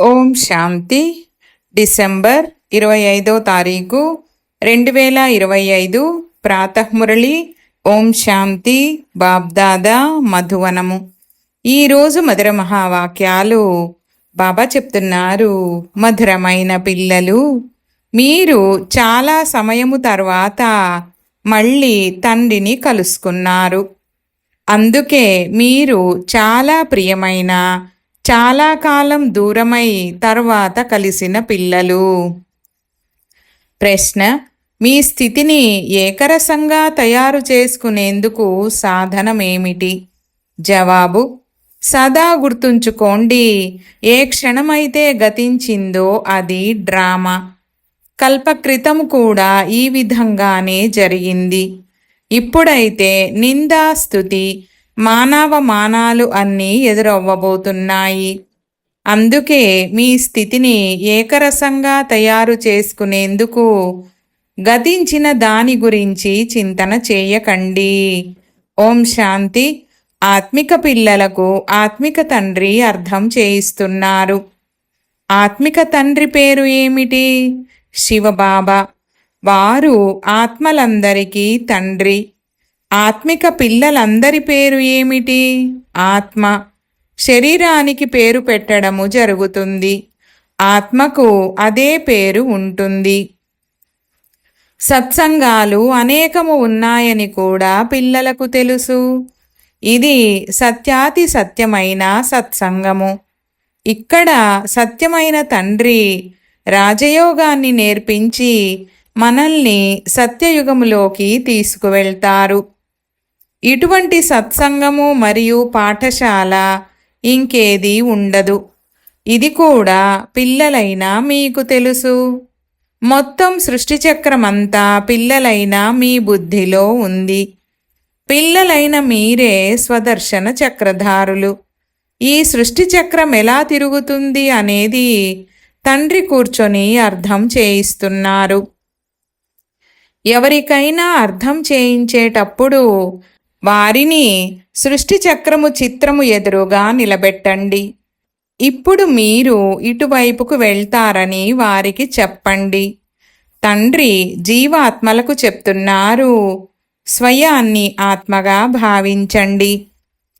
ఓం శాంతి. December ఇరవై ఐదో తారీఖు రెండు వేల ఇరవై ఐదు ప్రాతఃమురళి. ఓం శాంతి. బాబ్దాదా మధువనము. ఈరోజు మధుర మహావాక్యాలు బాబా చెప్తున్నారు. మధురమైన పిల్లలు మీరు చాలా సమయము తర్వాత మళ్ళీ తండ్రిని కలుసుకున్నారు. అందుకే మీరు చాలా ప్రియమైన చాలా కాలం దూరమై తర్వాత కలిసిన పిల్లలు. ప్రశ్న మీ స్థితిని ఏకరసంగా తయారు చేసుకునేందుకు సాధనమేమిటి? జవాబు సదా గుర్తుంచుకోండి ఏ క్షణమైతే గతించిందో అది డ్రామా. కల్పక్రితం కూడా ఈ విధంగానే జరిగింది. ఇప్పుడైతే నిందా స్థుతి మానవ మానాలు అన్నీ ఎదురవ్వబోతున్నాయి. అందుకే మీ స్థితిని ఏకరసంగా తయారు చేసుకునేందుకు గతించిన దాని గురించి చింతన చేయకండి. ఓం శాంతి. ఆత్మిక పిల్లలకు ఆత్మిక తండ్రి అర్థం చేయిస్తున్నారు. ఆత్మిక తండ్రి పేరు ఏమిటి? శివబాబా. వారు ఆత్మలందరికీ తండ్రి. ఆత్మిక పిల్లలందరి పేరు ఏమిటి? ఆత్మ. శరీరానికి పేరు పెట్టడము జరుగుతుంది. ఆత్మకు అదే పేరు ఉంటుంది. సత్సంగాలు అనేకము ఉన్నాయని కూడా పిల్లలకు తెలుసు. ఇది సత్యాతి సత్యమైన సత్సంగము. ఇక్కడ సత్యమైన తండ్రి రాజయోగాన్ని నేర్పించి మనల్ని సత్యయుగములోకి తీసుకువెళ్తారు. ఇటువంటి సత్సంగము మరియు పాఠశాల ఇంకేది ఉండదు. ఇది కూడా పిల్లలైనా మీకు తెలుసు. మొత్తం సృష్టి చక్రమంతా పిల్లలైన మీ బుద్ధిలో ఉంది. పిల్లలైన మీరే స్వదర్శన చక్రధారులు. ఈ సృష్టి చక్రం ఎలా తిరుగుతుంది అనేది తండ్రి కూర్చొని అర్థం చేయిస్తున్నారు. ఎవరికైనా అర్థం చేయించేటప్పుడు వారిని సృష్టి చక్రము చిత్రము ఎదురుగా నిలబెట్టండి. ఇప్పుడు మీరు ఇటువైపుకు వెళ్తారని వారికి చెప్పండి. తండ్రి జీవాత్మలకు చెప్తున్నారు స్వయాన్ని ఆత్మగా భావించండి.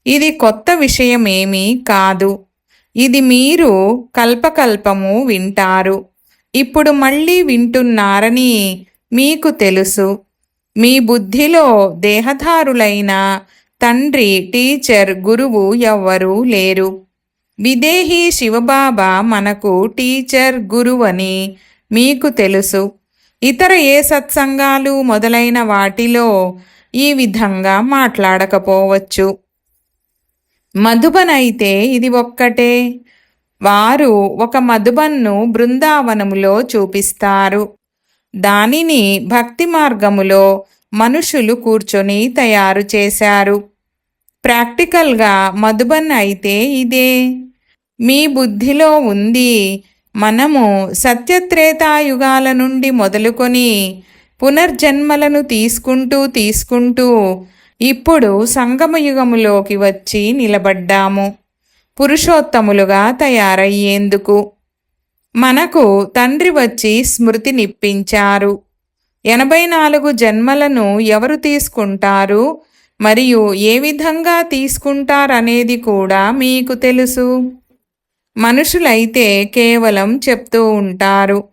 ఇది కొత్త విషయమేమీ కాదు. ఇది మీరు కల్పకల్పము వింటారు. ఇప్పుడు మళ్ళీ వింటున్నారని మీకు తెలుసు. మీ బుద్ధిలో దేహధారులైన తండ్రి టీచర్ గురువు ఎవ్వరూ లేరు. విదేహీ శివబాబా మనకు టీచర్ గురువని మీకు తెలుసు. ఇతర ఏ సత్సంగాలు మొదలైన వాటిలో ఈ విధంగా మాట్లాడకపోవచ్చు. మధుబన్ అయితే ఇది ఒక్కటే. వారు ఒక మధుబన్ను బృందావనములో చూపిస్తారు. దానిని భక్తి మార్గములో మనుషులు కూర్చొని తయారు చేశారు. ప్రాక్టికల్గా మధుబన్ అయితే ఇదే. మీ బుద్ధిలో ఉంది. మనము సత్యత్రేతాయుగాల నుండి మొదలుకొని పునర్జన్మలను తీసుకుంటూ తీసుకుంటూ ఇప్పుడు సంగమయుగములోకి వచ్చి నిలబడ్డాము. పురుషోత్తములుగా తయారయ్యేందుకు మనకు తండ్రి వచ్చి స్మృతినిప్పించారు ఎనభై నాలుగు జన్మలను ఎవరు తీసుకుంటారు? మరియు ఏ విధంగా తీసుకుంటారనేది కూడా మీకు తెలుసు. మనుషులైతే కేవలం చెప్తూ ఉంటారు.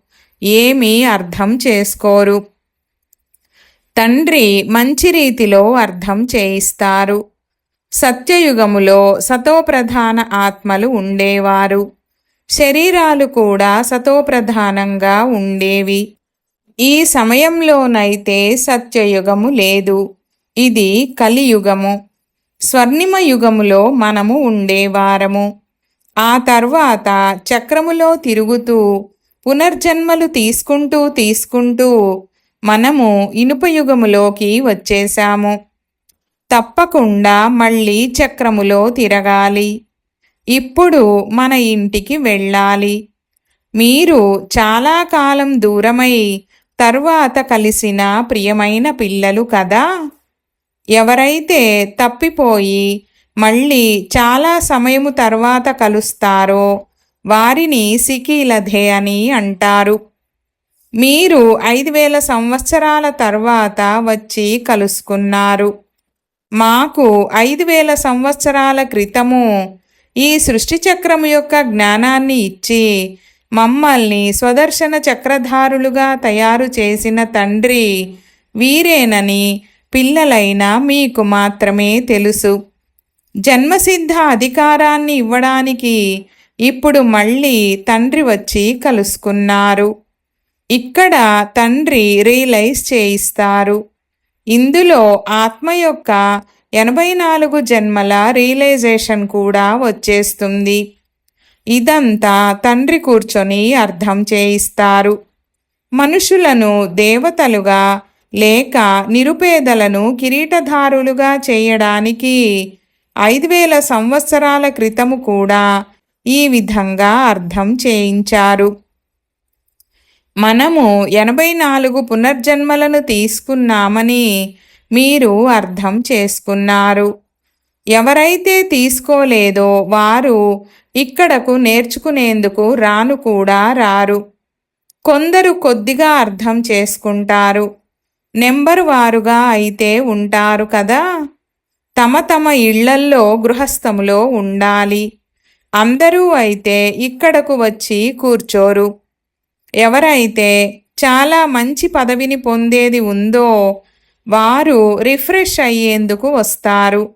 ఏమీ అర్థం చేసుకోరు. తండ్రి మంచి రీతిలో అర్థం చేయిస్తారు. సత్యయుగములో సతోప్రధాన ఆత్మలు ఉండేవారు. శరీరాలు కూడా సతోప్రధానంగా ఉండేవి. ఈ సమయంలోనైతే సత్యయుగము లేదు. ఇది కలియుగము. స్వర్ణిమ యుగములో మనము ఉండేవారము. ఆ తర్వాత చక్రములో తిరుగుతూ పునర్జన్మలు తీసుకుంటూ తీసుకుంటూ మనము ఇనుపయుగములోకి వచ్చేశాము. తప్పకుండా మళ్ళీ చక్రములో తిరగాలి. ఇప్పుడు మన ఇంటికి వెళ్ళాలి. మీరు చాలా కాలం దూరమై తర్వాత కలిసిన ప్రియమైన పిల్లలు కదా? ఎవరైతే తప్పిపోయి మళ్ళీ చాలా సమయము తర్వాత కలుస్తారో వారిని సికీలధే అని అంటారు. మీరు ఐదు వేల సంవత్సరాల తర్వాత వచ్చి కలుసుకున్నారు. మాకు ఐదు వేల సంవత్సరాల క్రితము ఈ సృష్టి చక్రము యొక్క జ్ఞానాన్ని ఇచ్చి మమ్మల్ని స్వదర్శన చక్రధారులుగా తయారు చేసిన తండ్రి వీరేనని పిల్లలైన మీకు మాత్రమే తెలుసు. జన్మసిద్ధ అధికారాన్ని ఇవ్వడానికి ఇప్పుడు మళ్ళీ తండ్రి వచ్చి కలుసుకున్నారు. ఇక్కడ తండ్రి రియలైజ్ చేయిస్తారు. ఇందులో ఆత్మ యొక్క ఎనభై నాలుగు జన్మల రియలైజేషన్ కూడా వచ్చేస్తుంది. ఇదంతా తండ్రి కూర్చొని అర్థం చేయిస్తారు. మనుషులను దేవతలుగా లేక నిరుపేదలను కిరీటధారులుగా చేయడానికి ఐదు వేల సంవత్సరాల క్రితము కూడా ఈ విధంగా అర్థం చేయించారు. మనము ఎనభై నాలుగు పునర్జన్మలను తీసుకున్నామని మీరు అర్థం చేసుకున్నారు. ఎవరైతే తీసుకోలేదో వారు ఇక్కడకు నేర్చుకునేందుకు రాను కూడా రారు. కొందరు కొద్దిగా అర్థం చేసుకుంటారు. నెంబరు వారుగా అయితే ఉంటారు కదా? తమ తమ ఇళ్ళల్లో గృహస్థములో ఉండాలి. అందరూ అయితే ఇక్కడకు వచ్చి కూర్చోరు. ఎవరైతే చాలా మంచి పదవిని పొందేది ఉందో వారు రిఫ్రెష్ అయ్యేందుకు వస్తారు.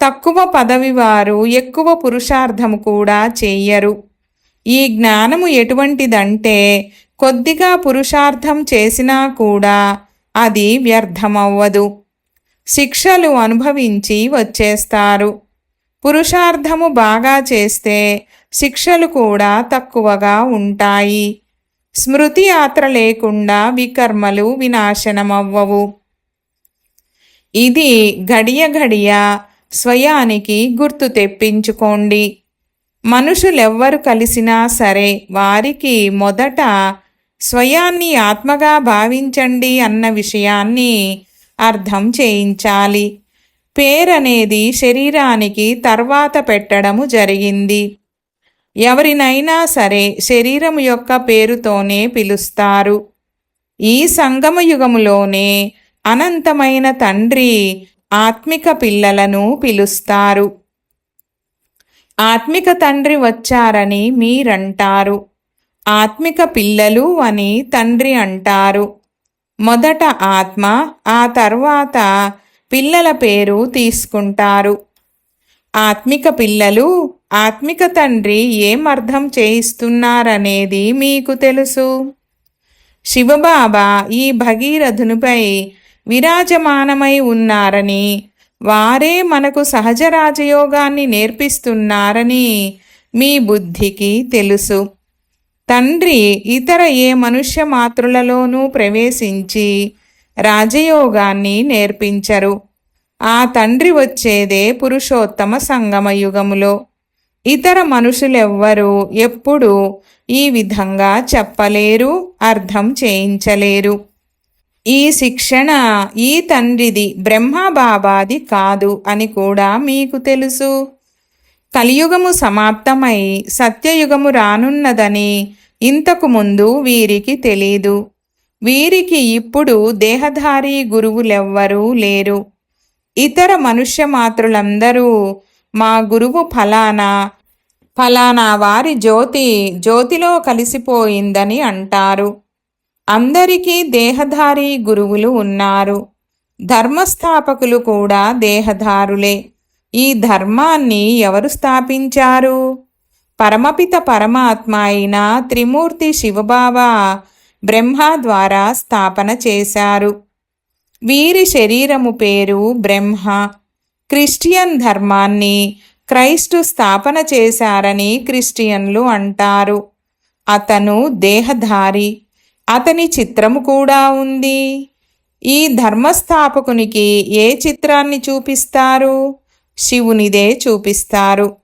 తక్కువ పదవి వారు ఎక్కువ పురుషార్థము కూడా చెయ్యరు ఈ జ్ఞానము ఎటువంటిదంటే కొద్దిగా పురుషార్థం చేసినా కూడా అది వ్యర్థమవ్వదు. శిక్షలు అనుభవించి వచ్చేస్తారు. పురుషార్థము బాగా చేస్తే శిక్షలు కూడా తక్కువగా ఉంటాయి. స్మృతి యాత్ర లేకుండా వికర్మలు వినాశనమవ్వవు. ఇది గడియ గడియ స్వయానికి గుర్తు తెప్పించుకోండి. మనుషులెవ్వరు కలిసినా సరే వారికి మొదట స్వయాన్ని ఆత్మగా భావించండి అన్న విషయాన్ని అర్థం చేయించాలి. పేరనేది శరీరానికి తర్వాత పెట్టడము జరిగింది. ఎవరినైనా సరే శరీరం యొక్క పేరుతోనే పిలుస్తారు. ఈ సంగమ యుగములోనే అనంతమైన తండ్రి ఆత్మిక పిల్లలను పిలుస్తారు. ఆత్మిక తండ్రి వచ్చారని మీరంటారు. ఆత్మిక పిల్లలు అని తండ్రి అంటారు. మొదట ఆత్మ ఆ తర్వాత పిల్లల పేరు తీసుకుంటారు. ఆత్మిక పిల్లలు ఆత్మిక తండ్రి ఏం అర్థం చేయిస్తున్నారనేది మీకు తెలుసు. శివబాబా ఈ భగీరథునిపై విరాజమానమై ఉన్నారని వారే మనకు సహజ రాజయోగాన్ని నేర్పిస్తున్నారని మీ బుద్ధికి తెలుసు. తండ్రి ఇతర ఏ మనుష్య మాతృలలోనూ ప్రవేశించి రాజయోగాన్ని నేర్పించరు. ఆ తండ్రి వచ్చేదే పురుషోత్తమ సంగమయుగములో ఇతర మనుషులెవ్వరూ ఎప్పుడూ ఈ విధంగా చెప్పలేరు అర్థం చేయించలేరు. ఈ శిక్షణ ఈ తండ్రిది బ్రహ్మబాబాది కాదు అని కూడా మీకు తెలుసు. కలియుగము సమాప్తమై సత్యయుగము రానున్నదని ఇంతకు ముందు వీరికి తెలీదు. వీరికి ఇప్పుడు దేహధారి గురువులెవ్వరూ లేరు. ఇతర మనుష్య మాతృలందరూ మా గురువు ఫలానా ఫలానా వారి జ్యోతి జ్యోతిలో కలిసిపోయిందని అంటారు. అందరికీ దేహధారి గురువులు ఉన్నారు. ధర్మస్థాపకులు కూడా దేహధారులే. ఈ ధర్మాన్ని ఎవరు స్థాపించారు? పరమపిత పరమాత్మ అయిన త్రిమూర్తి శివబాబా బ్రహ్మ ద్వారా స్థాపన చేశారు. వీరి శరీరము పేరు బ్రహ్మ. క్రిస్టియన్ ధర్మాన్ని క్రైస్టు స్థాపన చేశారని క్రిస్టియన్లు అంటారు. అతను దేహధారి. అతని చిత్రము కూడా ఉంది. ఈ ధర్మస్థాపకునికి ఏ చిత్రాన్ని చూపిస్తారు? శివునిదే చూపిస్తారు.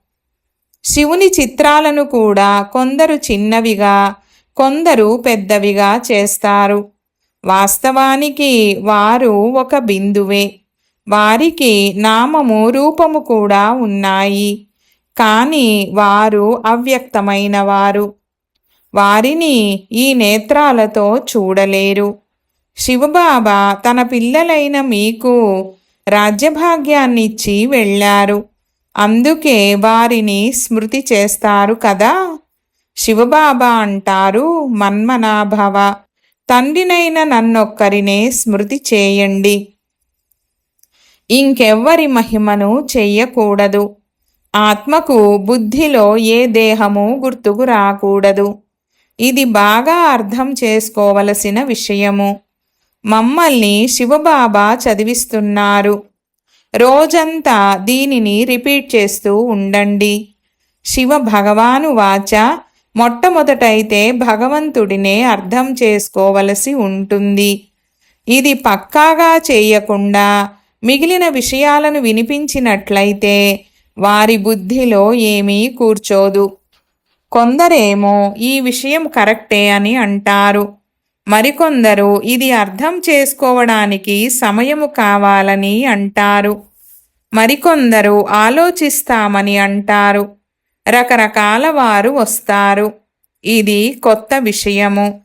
శివుని చిత్రాలను కూడా కొందరు చిన్నవిగా కొందరు పెద్దవిగా చేస్తారు. వాస్తవానికి వారు ఒక బిందువే. వారికి నామము రూపము కూడా ఉన్నాయి. కానీ వారు అవ్యక్తమైన వారు వారిని ఈ నేత్రాలతో చూడలేరు. శివబాబా తన పిల్లలైన మీకు రాజ్యభాగ్యాన్నిచ్చి వెళ్ళారు. అందుకే వారిని స్మృతి చేస్తారు కదా? శివబాబా అంటారు మన్మనాభవ తండ్రినైన నన్నొక్కరినే స్మృతి చేయండి. ఇంకెవ్వరి మహిమను చెయ్యకూడదు. ఆత్మకు బుద్ధిలో ఏ దేహము గుర్తుకు రాకూడదు. ఇది బాగా అర్థం చేసుకోవలసిన విషయము. మమ్మల్ని శివబాబా చదివిస్తున్నారు. రోజంతా దీనిని రిపీట్ చేస్తూ ఉండండి. శివ భగవాను వాచ మొట్టమొదటైతే భగవంతుడినే అర్థం చేసుకోవలసి ఉంటుంది. ఇది పక్కాగా చేయకుండా మిగిలిన విషయాలను వినిపించినట్లయితే వారి బుద్ధిలో ఏమీ కూర్చోదు. కొందరేమో ఈ విషయం కరెక్టే అని అంటారు. మరికొందరు ఇది అర్థం చేసుకోవడానికి సమయము కావాలని అంటారు. మరికొందరు ఆలోచిస్తామని అంటారు. రకరకాల వారు వస్తారు. ఇది కొత్త విషయము.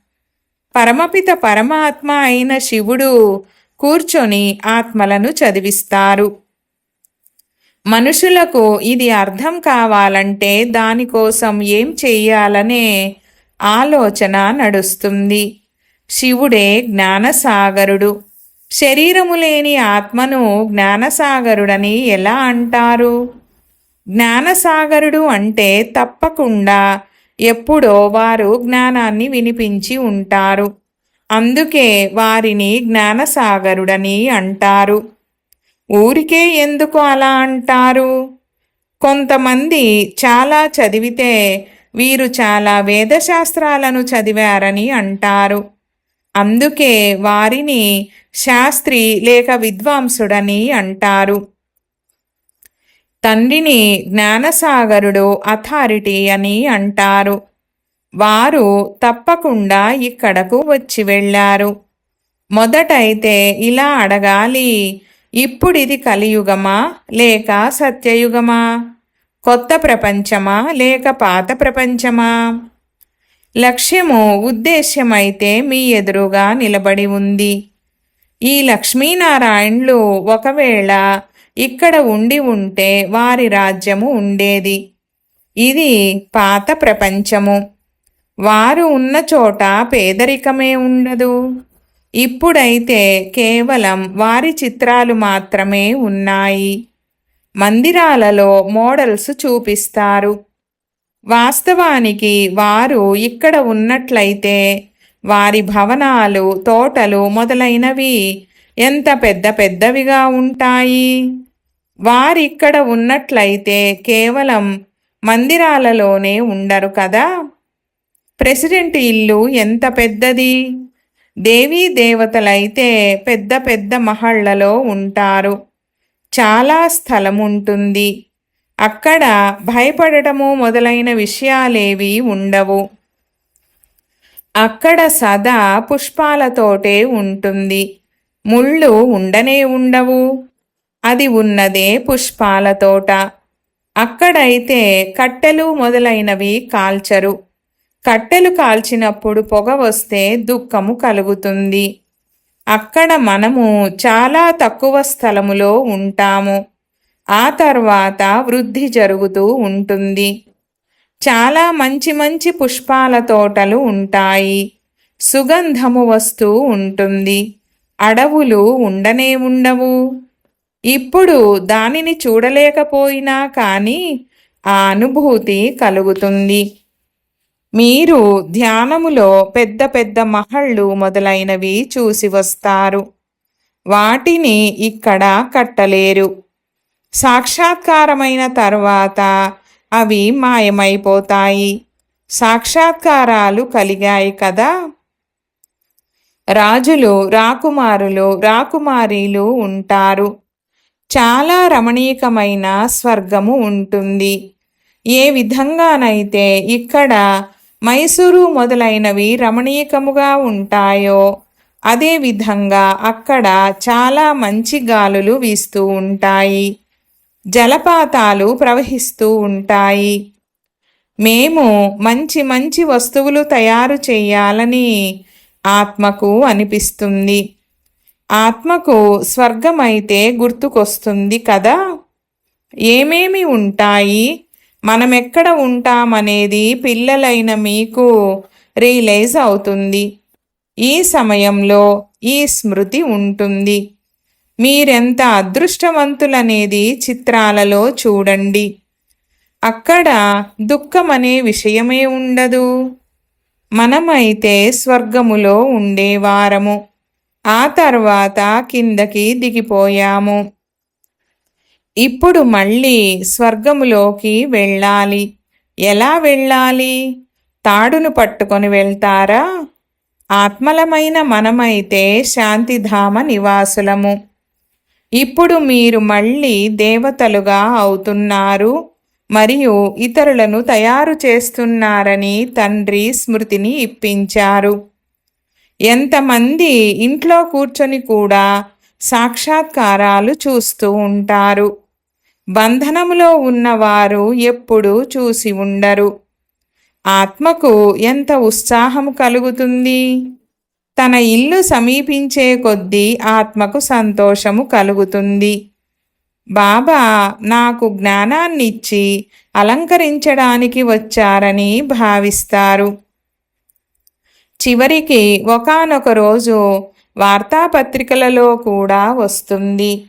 పరమపిత పరమాత్మ అయిన శివుడు కూర్చొని ఆత్మలను చదివిస్తారు. మనుషులకు ఇది అర్థం కావాలంటే దానికోసం ఏం చెయ్యాలనే ఆలోచన నడుస్తుంది. శివుడే జ్ఞానసాగరుడు. శరీరము లేని ఆత్మను జ్ఞానసాగరుడని ఎలా అంటారు? జ్ఞానసాగరుడు అంటే తప్పకుండా ఎప్పుడో వారు జ్ఞానాన్ని వినిపించి ఉంటారు. అందుకే వారిని జ్ఞానసాగరుడని అంటారు. ఊరికే ఎందుకు అలా అంటారు? కొంతమంది చాలా చదివితే వీరు చాలా వేదశాస్త్రాలను చదివారని అంటారు. అందుకే వారిని శాస్త్రి లేక విద్వాంసుడని అంటారు. తండ్రిని జ్ఞానసాగరుడు అథారిటీ అని అంటారు. వారు తప్పకుండా ఇక్కడకు వచ్చి వెళ్ళారు. మొదటైతే ఇలా అడగాలి ఇప్పుడిది కలియుగమా లేక సత్యయుగమా? కొత్త ప్రపంచమా లేక పాత ప్రపంచమా? లక్ష్యము ఉద్దేశ్యమైతే మీ ఎదురుగా నిలబడి ఉంది. ఈ లక్ష్మీనారాయణులు ఒకవేళ ఇక్కడ ఉండి ఉంటే వారి రాజ్యము ఉండేది. ఇది పాత ప్రపంచము. వారు ఉన్న చోట పేదరికమే ఉండదు. ఇప్పుడైతే కేవలం వారి చిత్రాలు మాత్రమే ఉన్నాయి. మందిరాలలో మోడల్స్ చూపిస్తారు. వాస్తవానికి వారు ఇక్కడ ఉన్నట్లయితే వారి భవనాలు తోటలు మొదలైనవి ఎంత పెద్ద పెద్దవిగా ఉంటాయి? వారిక్కడ ఉన్నట్లయితే కేవలం మందిరాలలోనే ఉండరు కదా? ప్రెసిడెంట్ ఇల్లు ఎంత పెద్దది? దేవీ దేవతలైతే పెద్ద పెద్ద మహళ్ళలో ఉంటారు. చాలా స్థలం ఉంటుంది. అక్కడ భయపడటము మొదలైన విషయాలేవి ఉండవు. అక్కడ సదా పుష్పాలతోటే ఉంటుంది. ముళ్ళు ఉండనే ఉండవు. అది ఉన్నదే పుష్పాల తోట. అక్కడైతే కట్టెలు మొదలైనవి కాల్చరు. కట్టెలు కాల్చినప్పుడు పొగ వస్తే దుఃఖము కలుగుతుంది. అక్కడ మనము చాలా తక్కువ స్థలములో ఉంటాము. ఆ తర్వాత వృద్ధి జరుగుతూ ఉంటుంది. చాలా మంచి మంచి పుష్పాల తోటలు ఉంటాయి. సుగంధము వస్తూ ఉంటుంది. అడవులు ఉండనే ఉండవు. ఇప్పుడు దానిని చూడలేకపోయినా కానీ ఆ అనుభూతి కలుగుతుంది. మీరు ధ్యానములో పెద్ద పెద్ద మహళ్ళు మొదలైనవి చూసి వస్తారు. వాటిని ఇక్కడ కట్టలేరు. సాక్షాత్కారమైన తర్వాత అవి మాయమైపోతాయి. సాక్షాత్కారాలు కలిగాయి కదా. రాజులు రాకుమారులు రాకుమారీలు ఉంటారు. చాలా రమణీయకమైన స్వర్గము ఉంటుంది. ఏ విధంగానైతే ఇక్కడ మైసూరు మొదలైనవి రమణీయకముగా ఉంటాయో అదేవిధంగా అక్కడ చాలా మంచి గాలులు వీస్తూ ఉంటాయి. జలపాతాలు ప్రవహిస్తూ ఉంటాయి. మేము మంచి మంచి వస్తువులు తయారు చేయాలని ఆత్మకు అనిపిస్తుంది. ఆత్మకు స్వర్గమైతే గుర్తుకొస్తుంది కదా? ఏమేమి ఉంటాయి? మనం ఎక్కడ ఉంటామనేది పిల్లలైన మీకు రియలైజ్ అవుతుంది. ఈ సమయంలో ఈ స్మృతి ఉంటుంది. మీరెంత అదృష్టవంతులనేది చిత్రాలలో చూడండి. అక్కడ దుఃఖం అనే విషయమే ఉండదు. మనమైతే స్వర్గములో ఉండేవారము ఆ తర్వాత కిందకి దిగిపోయాము. ఇప్పుడు మళ్ళీ స్వర్గములోకి వెళ్ళాలి. ఎలా వెళ్ళాలి? తాడును పట్టుకొని వెళ్తారా? ఆత్మలమైన మనమైతే శాంతిధామ నివాసులము. ఇప్పుడు మీరు మళ్ళీ దేవతలుగా అవుతున్నారు మరియు ఇతరులను తయారు చేస్తున్నారని తండ్రి స్మృతిని ఇప్పించారు. ఎంతమంది ఇంట్లో కూర్చొని కూడా సాక్షాత్కారాలు చూస్తూ ఉంటారు. బంధనములో ఉన్నవారు ఎప్పుడూ చూసి ఉండరు. ఆత్మకు ఎంత ఉత్సాహం కలుగుతుంది? తన ఇల్లు సమీపించే కొద్దీ ఆత్మకు సంతోషము కలుగుతుంది. బాబా నాకు జ్ఞానాన్నిచ్చి అలంకరించడానికి వచ్చారని భావిస్తారు. చివరికి ఒకనొక రోజు వార్తాపత్రికలలో కూడా వస్తుంది.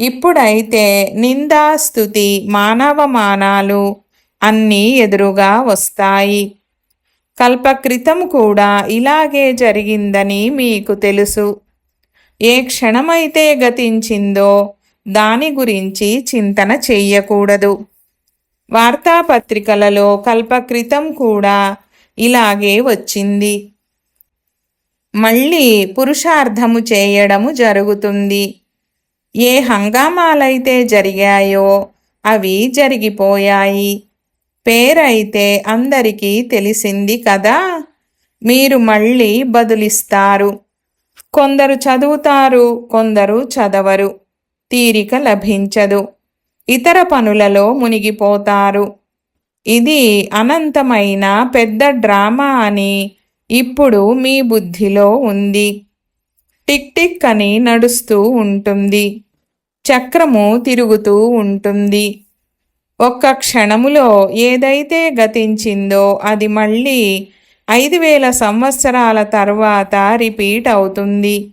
ఇప్పుడైతే నిందాస్తుతి మానవమానాలు అన్నీ ఎదురుగా వస్తాయి. కల్పక్రితం కూడా ఇలాగే జరిగిందని మీకు తెలుసు. ఏ క్షణమైతే గతించిందో దాని గురించి చింతన చెయ్యకూడదు. వార్తాపత్రికలలో కల్పక్రితం కూడా ఇలాగే వచ్చింది. మళ్ళీ పురుషార్థము చేయడము జరుగుతుంది. ఏ హంగామాలైతే జరిగాయో అవి జరిగిపోయాయి. పేరైతే అందరికీ తెలిసింది కదా? మీరు మళ్ళీ బదులిస్తారు. కొందరు చదువుతారు కొందరు చదవరు. తీరిక లభించదు. ఇతర పనులలో మునిగిపోతారు. ఇది అనంతమైన పెద్ద డ్రామా అని ఇప్పుడు మీ బుద్ధిలో ఉంది. టిక్ టిక్ అని నడుస్తూ ఉంటుంది. చక్రము తిరుగుతూ ఉంటుంది. ఒక్క క్షణములో ఏదైతే గతించిందో అది మళ్ళీ ఐదు వేల సంవత్సరాల తర్వాత రిపీట్ అవుతుంది.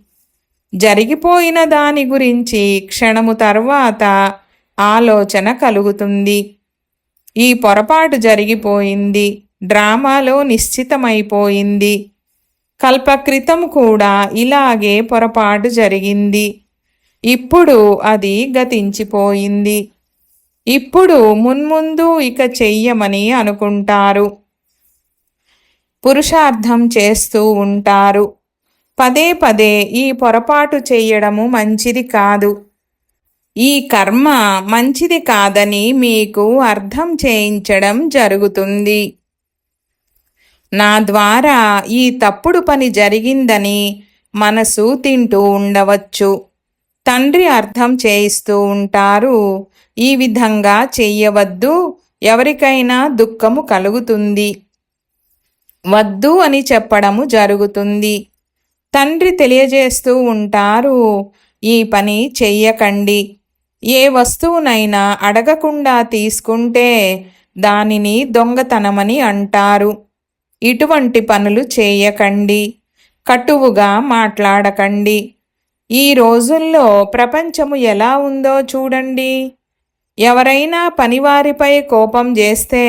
జరిగిపోయిన దాని గురించి క్షణము తర్వాత ఆలోచన కలుగుతుంది. ఈ పొరపాటు జరిగిపోయింది. డ్రామాలో నిశ్చితమైపోయింది. కల్పక్రితం కూడా ఇలాగే పొరపాటు జరిగింది. ఇప్పుడు అది గతించిపోయింది. ఇప్పుడు మున్ముందు ఇక చెయ్యమని అనుకుంటారు. పురుషార్థం చేస్తూ ఉంటారు. పదే పదే ఈ పొరపాటు చెయ్యడము మంచిది కాదు. ఈ కర్మ మంచిది కాదని మీకు అర్థం చేయించడం జరుగుతుంది. నా ద్వారా ఈ తప్పుడు పని జరిగిందని మనసు తింటూ ఉండవచ్చు. తండ్రి అర్థం చేయిస్తూ ఉంటారు. ఈ విధంగా చెయ్యవద్దు. ఎవరికైనా దుఃఖము కలుగుతుంది. వద్దు అని చెప్పడము జరుగుతుంది. తండ్రి తెలియజేస్తూ ఉంటారు ఈ పని చెయ్యకండి. ఏ వస్తువునైనా అడగకుండా తీసుకుంటే దానిని దొంగతనమని అంటారు. ఇటువంటి పనులు చేయకండి. కటువుగా మాట్లాడకండి. ఈ రోజుల్లో ప్రపంచము ఎలా ఉందో చూడండి. ఎవరైనా పనివారిపై కోపం చేస్తే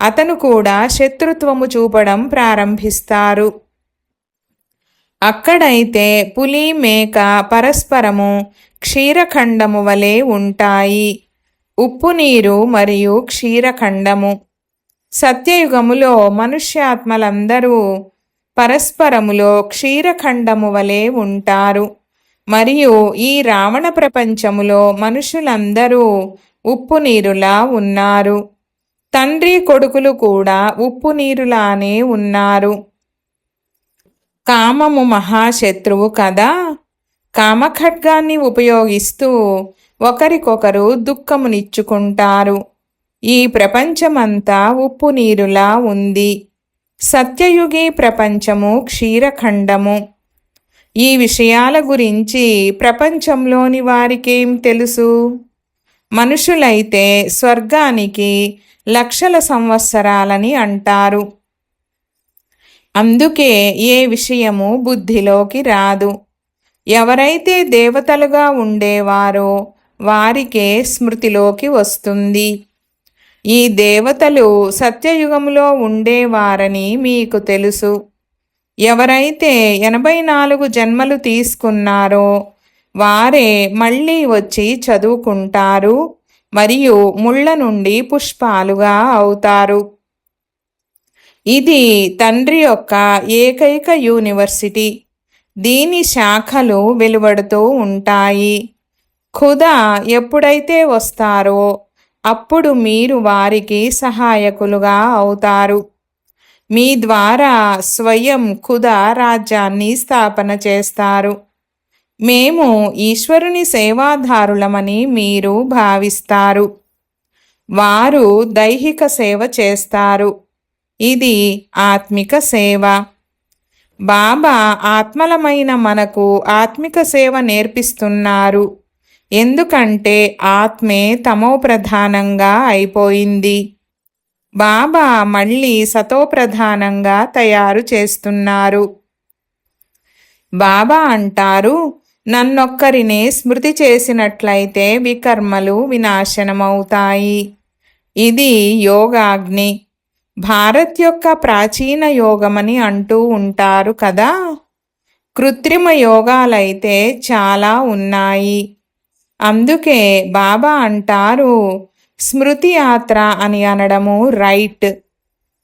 అతను కూడా శత్రుత్వము చూపడం ప్రారంభిస్తారు. అక్కడైతే పులి మేక పరస్పరము క్షీరఖండము వలె ఉంటాయి. ఉప్పు నీరు మరియు క్షీరఖండము. సత్యయుగములో మనుష్యాత్మలందరూ పరస్పరములో క్షీరఖండము వలె ఉంటారు. మరియు ఈ రావణ ప్రపంచములో మనుషులందరూ ఉప్పు నీరులా ఉన్నారు. తండ్రి కొడుకులు కూడా ఉప్పు నీరులానే ఉన్నారు. కామము మహాశత్రువు కదా. కామఖడ్గాన్ని ఉపయోగిస్తూ ఒకరికొకరు దుఃఖమునిచ్చుకుంటారు. ఈ ప్రపంచమంతా ఉప్పు నీరులా ఉంది. సత్యయుగి ప్రపంచము క్షీరఖండము. ఈ విషయాల గురించి ప్రపంచంలోని వారికేం తెలుసు? మనుషులైతే స్వర్గానికి లక్షల సంవత్సరాలని అంటారు. అందుకే ఏ విషయము బుద్ధిలోకి రాదు. ఎవరైతే దేవతలుగా ఉండేవారో వారికే స్మృతిలోకి వస్తుంది. ఈ దేవతలు సత్యయుగములో ఉండేవారని మీకు తెలుసు. ఎవరైతే ఎనభై నాలుగు జన్మలు తీసుకున్నారో వారే మళ్ళీ వచ్చి చదువుకుంటారు మరియు ముళ్ళ నుండి పుష్పాలుగా అవుతారు. ఇది తండ్రి యొక్క ఏకైక యూనివర్సిటీ. దీని శాఖలు వెలువడుతూ ఉంటాయి. ఖుదా ఎప్పుడైతే వస్తారో అప్పుడు మీరు వారికి సహాయకులుగా అవుతారు. మీ ద్వారా స్వయం ఖుదా రాజ్యాన్ని స్థాపన చేస్తారు. మేము ఈశ్వరుని సేవాదారులమని మీరు భావిస్తారు. వారు దైహిక సేవ చేస్తారు. ఇది ఆత్మిక సేవ. బాబా ఆత్మలమైన మనకు ఆత్మిక సేవ నేర్పిస్తున్నారు. ఎందుకంటే ఆత్మే తమో ప్రధానంగా అయిపోయింది. బాబా మళ్ళీ సతో ప్రధానంగా తయారు చేస్తున్నారు. బాబా అంటారు నన్నొక్కరినే స్మృతి చేసినట్లయితే వికర్మలు వినాశనమవుతాయి. ఇది యోగాగ్ని. భారత్ యొక్క ప్రాచీన యోగమని అంటూ ఉంటారు కదా. కృత్రిమ యోగాలైతే చాలా ఉన్నాయి. అందుకే బాబా అంటారు స్మృతి యాత్ర అని అనడము రైట్.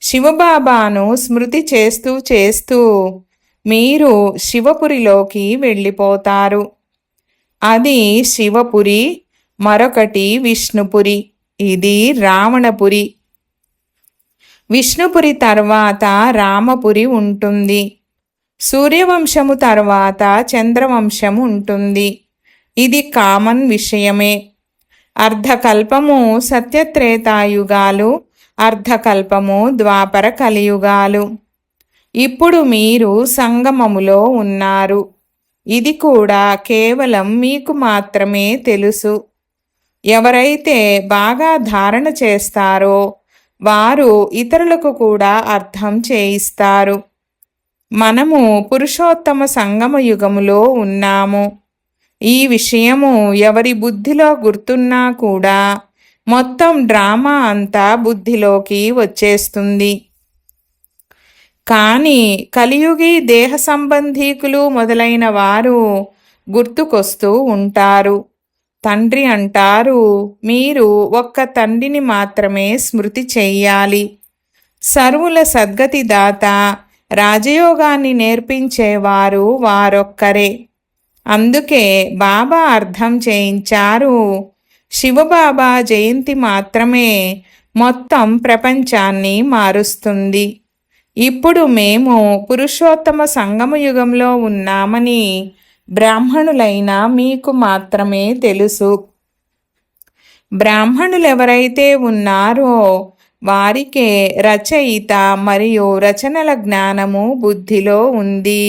శివబాబాను స్మృతి చేస్తూ చేస్తూ మీరు శివపురిలోకి వెళ్ళిపోతారు. అది శివపురి మరొకటి విష్ణుపురి ఇది రావణపురి. విష్ణుపురి తర్వాత రామపురి ఉంటుంది. సూర్యవంశము తర్వాత చంద్రవంశము ఉంటుంది. ఇది కామన్ విషయమే. అర్ధకల్పము సత్యత్రేతాయుగాలు అర్ధకల్పము ద్వాపర కలియుగాలు. ఇప్పుడు మీరు సంగమములో ఉన్నారు. ఇది కూడా కేవలం మీకు మాత్రమే తెలుసు. ఎవరైతే బాగా ధారణ చేస్తారో వారు ఇతరులకు కూడా అర్థం చేయిస్తారు. మనము పురుషోత్తమ సంగమ యుగములో ఉన్నాము. ఈ విషయము ఎవరి బుద్ధిలో గుర్తున్నా కూడా మొత్తం డ్రామా అంతా బుద్ధిలోకి వచ్చేస్తుంది. కానీ కలియుగి దేహ సంబంధీకులు మొదలైన వారు గుర్తుకొస్తూ ఉంటారు. తండ్రి అంటారు మీరు ఒక్క తండ్రిని మాత్రమే స్మృతి చెయ్యాలి సర్వుల సద్గతి దాత రాజయోగాన్ని నేర్పించేవారు వారొక్కరే. అందుకే బాబా అర్థం చేయించారు. శివబాబా జయంతి మాత్రమే మొత్తం ప్రపంచాన్ని మారుస్తుంది. ఇప్పుడు మేము పురుషోత్తమ సంగమ యుగంలో ఉన్నామని బ్రాహ్మణులైన మీకు మాత్రమే తెలుసు. బ్రాహ్మణులు ఎవరైతే ఉన్నారో వారికే రచయిత మరియు రచనల జ్ఞానము బుద్ధిలో ఉంది.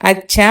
అచ్చా!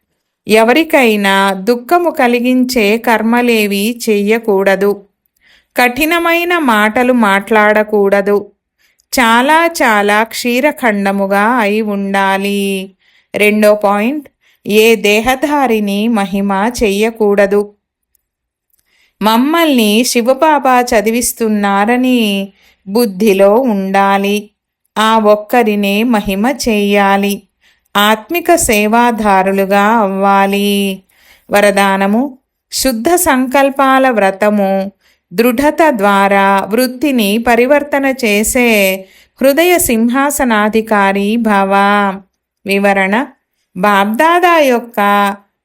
ఎవరికైనా దుఃఖము కలిగించే కర్మలేవి చెయ్యకూడదు. కఠినమైన మాటలు మాట్లాడకూడదు. చాలా చాలా క్షీరఖండముగా అయి ఉండాలి. రెండో పాయింట్ ఏ దేహధారిని మహిమ చెయ్యకూడదు. మమ్మల్ని శివబాబా చదివిస్తున్నారని బుద్ధిలో ఉండాలి. ఆ ఒక్కరినే మహిమ చెయ్యాలి. ఆత్మిక సేవాదారులుగా అవ్వాలి. వరదానము శుద్ధ సంకల్పాల వ్రతము దృఢత ద్వారా వృత్తిని పరివర్తన చేసే హృదయ సింహాసనాధికారి భవ. వివరణ బాబ్దాదా యొక్క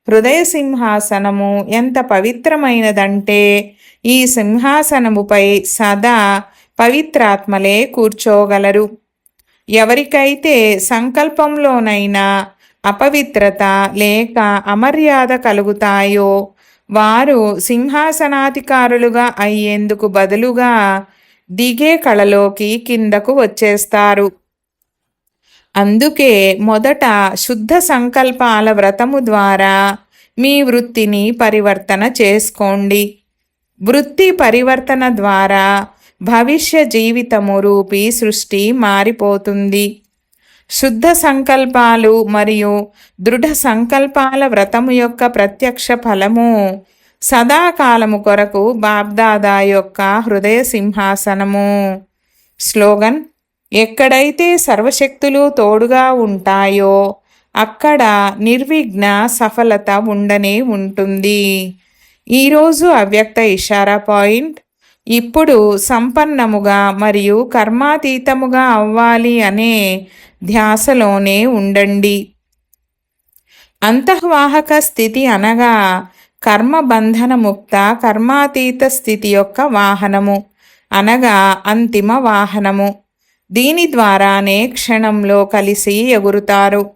హృదయ సింహాసనము ఎంత పవిత్రమైనదంటే ఈ సింహాసనముపై సదా పవిత్రాత్మలే కూర్చోగలరు. ఎవరికైతే సంకల్పంలోనైనా అపవిత్రత లేక అమర్యాద కలుగుతాయో వారు సింహాసనాధికారులుగా అయ్యేందుకు బదులుగా దిగే కళలోకి కిందకు వచ్చేస్తారు. అందుకే మొదట శుద్ధ సంకల్పాల వ్రతము ద్వారా మీ వృత్తిని పరివర్తన చేసుకోండి. వృత్తి పరివర్తన ద్వారా భవిష్య జీవితము రూపీ సృష్టి మారిపోతుంది. శుద్ధ సంకల్పాలు మరియు దృఢ సంకల్పాల వ్రతము యొక్క ప్రత్యక్ష ఫలము సదాకాలము కొరకు బాబ్దాదా యొక్క హృదయ సింహాసనము. స్లోగన్ ఎక్కడైతే సర్వశక్తులు తోడుగా ఉంటాయో అక్కడ నిర్విఘ్న సఫలత ఉండనే ఉంటుంది. ఈరోజు అవ్యక్త ఇషారా పాయింట్ ఇప్పుడు సంపన్నముగా మరియు కర్మాతీతముగా అవ్వాలి అనే ధ్యాసలోనే ఉండండి. అంతఃవాహక స్థితి అనగా కర్మబంధనముక్త కర్మాతీత స్థితి యొక్క వాహనము అనగా అంతిమ వాహనము. దీని ద్వారానే క్షణంలో కలిసి ఎగురుతారు.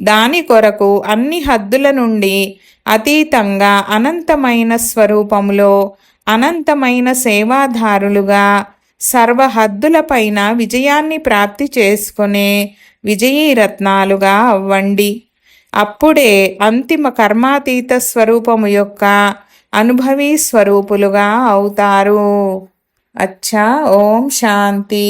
దాని కొరకు అన్ని హద్దుల నుండి అతీతంగా అనంతమైన స్వరూపములో అనంతమైన సేవాదారులుగా సర్వహద్దులపైన విజయాన్ని ప్రాప్తి చేసుకునే విజయీరత్నాలుగా అవ్వండి. అప్పుడే అంతిమ కర్మాతీత స్వరూపము యొక్క అనుభవీ స్వరూపులుగా అవుతారు. అచ్చా ఓం శాంతి.